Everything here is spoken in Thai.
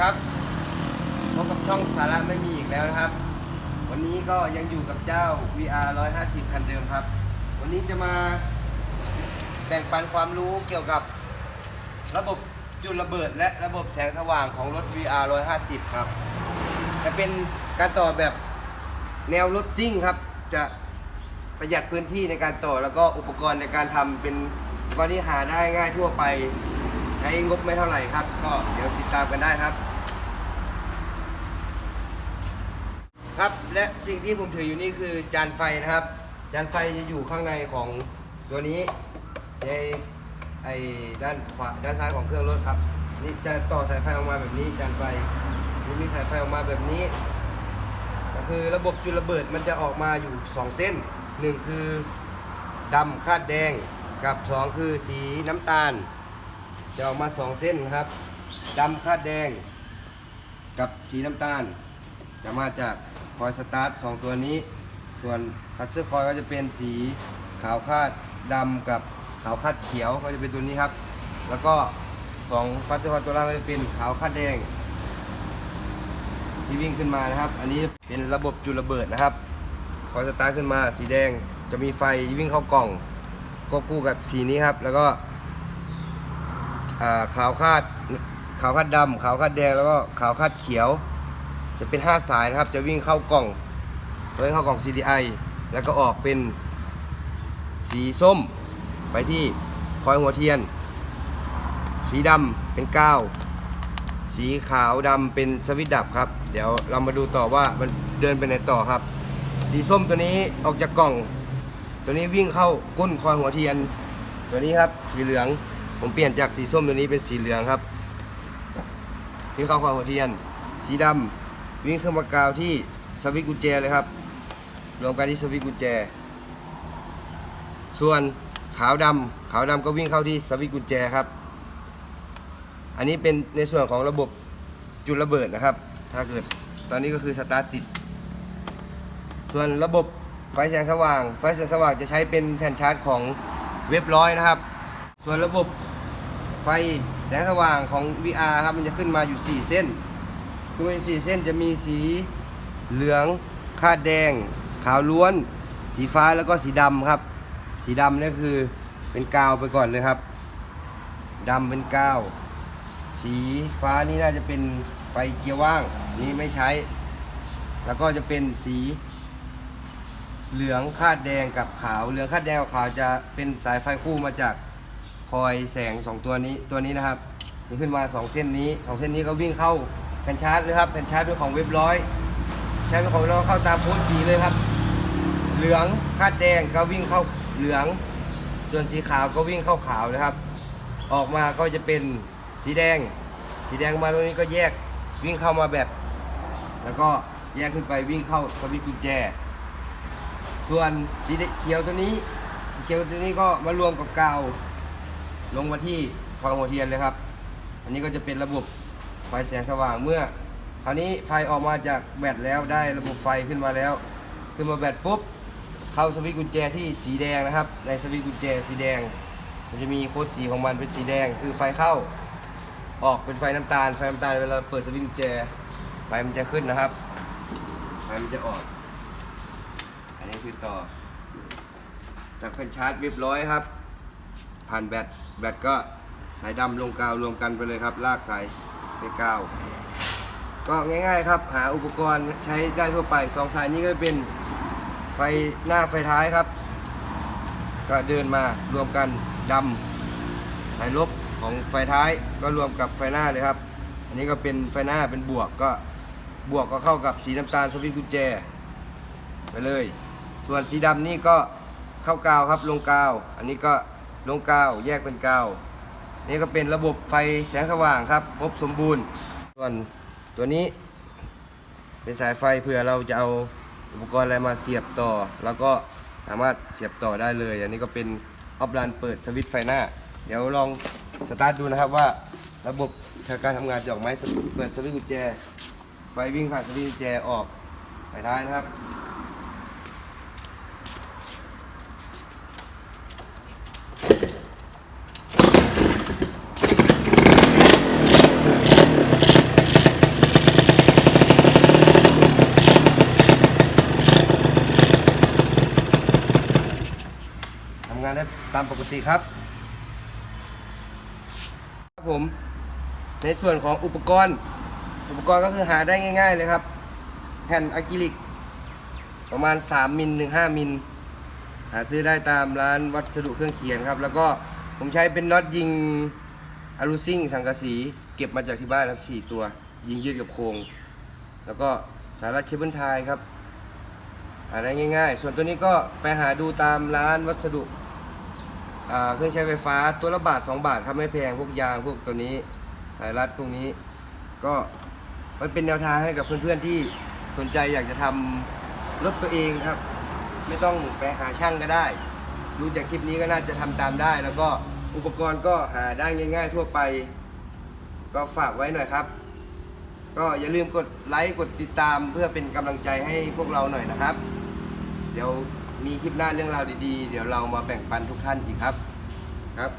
ครับพบกับช่องสาระไม่มีอีกแล้วนะครับ วันนี้ก็ยังอยู่กับเจ้า VR 150 คันเดิมครับ วันนี้จะมาแบ่งปันความรู้เกี่ยวกับระบบจุดระเบิด และระบบแสงสว่างของรถ VR 150 ครับ จะเป็นการต่อแบบแนวรถซิ่งครับ จะประหยัดพื้นที่ในการต่อแล้วก็อุปกรณ์ในการทำเป็นอุปกรณ์ที่หาได้ง่ายทั่วไป ใช้งบไม่เท่าไหร่ครับ ก็เดี๋ยวติดตามกันได้ครับ ครับ และสิ่งที่ผมถืออยู่นี่คือจานไฟนะครับ จานไฟจะอยู่ข้างในของตัวนี้ในไอ้ด้านขวาด้านซ้ายของเครื่องรถครับ นี่จะต่อสายไฟออกมาแบบนี้จานไฟมันมีสายไฟออกมาแบบนี้ ก็คือระบบจุลระเบิดมันจะออกมาอยู่ 2 เส้น 1 คือดำคาดแดงกับ 2 คือสีน้ำตาล จะออกมา 2 เส้นครับดำคาดแดง กับสีน้ำตาล จะมาจาก คอยสตาร์ทสองตัวนี้ ส่วนพัสเซอร์คอยก็จะเป็นสีขาวคาดดำกับขาวคาดเขียวก็จะเป็นตัวนี้ครับ แล้วก็ของพัสเซอร์คอยตัวล่างก็จะเป็นขาวคาดแดงที่วิ่งขึ้นมานะครับ อันนี้เป็นระบบจุลระเบิดนะครับคอยสตาร์ทขึ้นมาสีแดงจะมีไฟวิ่งเข้ากล่องควบคู่กับสีนี้ครับ แล้วก็ขาวคาดขาวคาดดำขาวคาดแดงแล้วก็ขาวคาดเขียว จะเป็น 5 สายนะครับ จะวิ่งเข้ากล่องวิ่งเข้ากล่อง CDI แล้วก็ออกเป็นสีส้ม ไปที่คอยหัวเทียน สีดำเป็นก้าวสีขาวดำเป็นสวิตดับครับ เดี๋ยวเรามาดูต่อว่ามันเดินไปไหนต่อครับ สีส้มตัวนี้ออกจากกล่อง ตัวนี้วิ่งเข้าก้นคอยหัวเทียน ตัวนี้ครับสีเหลืองผมเปลี่ยนจากสีส้มตัวนี้เป็นสีเหลืองครับวิ่งเข้าคอยหัวเทียน สีดำ วิ่งเข้ามากาวที่สวิตกุญแจเลยครับ รวมกันที่สวิตกุญแจ ส่วนขาวดำขาวดำก็วิ่งเข้าที่สวิตกุญแจครับ อันนี้เป็นในส่วนของระบบจุดระเบิดนะครับ ถ้าเกิดตอนนี้ก็คือสตาร์ทติด ส่วนระบบไฟแสงสว่าง ไฟแสงสว่างจะใช้เป็นแผ่นชาร์จของเว็บร้อยนะครับ ส่วนระบบไฟแสงสว่างของ VR ครับมันจะขึ้นมาอยู่ 4 เส้น คือเป็นสี่เส้นจะมีสีเหลืองคาดแดง ขาวล้วน สีฟ้าแล้วก็สีดำครับ สีดำนี่คือเป็นกาวไปก่อนเลยครับดำเป็นกาว สีฟ้านี่น่าจะเป็นไฟเกียร์ว่างนี่ไม่ใช้ แล้วก็จะเป็นสี เหลืองคาดแดงกับขาว เหลืองคาดแดงกับขาวจะเป็นสายไฟคู่มาจากคอยแสงสองตัวนี้ตัวนี้นะครับ ขึ้นมาสองเส้นนี้สองเส้นนี้ก็วิ่งเข้า ผ่นชาร์จเลยครับแผ่นชาร์จเป็นของเว็บร้อยใช้เป็นของเราเข้าตามโค้ดสีเลยครับ เหลืองคาดแดงก็วิ่งเข้าเหลือง ส่วนสีขาวก็วิ่งเข้าขาวนะครับ ออกมาก็จะเป็นสีแดง สีแดงมาตรงนี้ก็แยกวิ่งเข้ามาแบบ แล้วก็แยกขึ้นไปวิ่งเข้าสวิตช์กุญแจ ส่วนสีเขียวตัวนี้เขียวตัวนี้ก็มารวมกับกาวลงมาที่คลองหัวเทียนเลยครับ อันนี้ก็จะเป็นระบบ ไฟแสงสว่างเมื่อ คราวนี้ไฟออกมาจากแบตแล้วได้ระบบไฟขึ้นมาแล้ว ขึ้นมาแบตปุ๊บ เข้าสวิตช์กุญแจที่สีแดงนะครับ ในสวิตช์กุญแจสีแดง มันจะมีโค้ดสีของมันเป็นสีแดง คือไฟเข้า ออกเป็นไฟน้ำตาล ไฟน้ำตาลเวลาเปิดสวิตช์กุญแจ ไฟมันจะขึ้นนะครับ ไฟมันจะออก อันนี้คือต่อ จากเป็นชาร์จเรียบร้อยครับ ผ่านแบต แบตก็สายดำลงกาวรวมกันไปเลยครับ ลากสาย ไปกาวก็ง่ายๆครับ หาอุปกรณ์ใช้ได้ทั่วไปสองสายนี้ก็เป็นไฟหน้าไฟท้ายครับ ก็เดินมารวมกันดำสายลบของไฟท้ายก็รวมกับไฟหน้าเลยครับ อันนี้ก็เป็นไฟหน้าเป็นบวกก็บวกก็เข้ากับสีน้ำตาลสวิตกุญแจ ไปเลย ส่วนสีดำนี่ก็เข้ากาวครับลงกาว อันนี้ก็ลงกาวแยกเป็นกาว นี่ก็เป็นระบบไฟแสงสว่างครับ ครบสมบูรณ์ ส่วนตัวนี้เป็นสายไฟเผื่อเราจะเอาอุปกรณ์อะไรมาเสียบต่อ แล้วก็สามารถเสียบต่อได้เลย อันนี้ก็เป็นออฟไลน์เปิดสวิตช์ไฟหน้า เดี๋ยวลองสตาร์ทดูนะครับว่าระบบการทำงานจะออกไหมเปิดสวิตช์กุญแจ ไฟวิ่งผ่านสวิตช์กุญแจออกไฟท้ายนะครับามปกติครับครับผมในส่วนของอุปกรณ์ อุปกรณ์ก็คือหาได้ง่าย ๆ เลยครับ แผ่นอะคริลิก ประมาณ 3มิลถึง5มิลหาซื้อได้ตามร้านวัสดุเครื่องเขียนครับ แล้วก็ผมใช้เป็นน็อตยิงอะลูซิ่งสังกะสีเก็บมาจากที่บ้านครับ 4 ตัว ยิงยืดกับโครง แล้วก็สายรัดเคเบิลไทยครับหาได้ง่าย ๆ ส่วนตัวนี้ก็ไปหาดูตามร้านวัสดุ อ่าเครื่องใช้ไฟฟ้าตัวละบาท 2 บาทครับไม่แพงพวกยางพวกตัวนี้สายรัดพวกนี้ ก็ไว้เป็นแนวทางให้กับเพื่อนๆที่สนใจอยากจะทำรถตัวเองครับ ไม่ต้องไปหาช่างก็ได้ ดูจากคลิปนี้ก็น่าจะทำตามได้ แล้วก็อุปกรณ์ก็หาได้ง่าย ๆ ทั่วไป ก็ฝากไว้หน่อยครับ ก็อย่าลืมกดไลค์กดติดตามเพื่อเป็นกำลังใจให้พวกเราหน่อยนะครับ เดี๋ยว มีคลิปหน้าเรื่องราวดีๆ เดี๋ยวเรามาแบ่งปันทุกท่านอีกครับครับ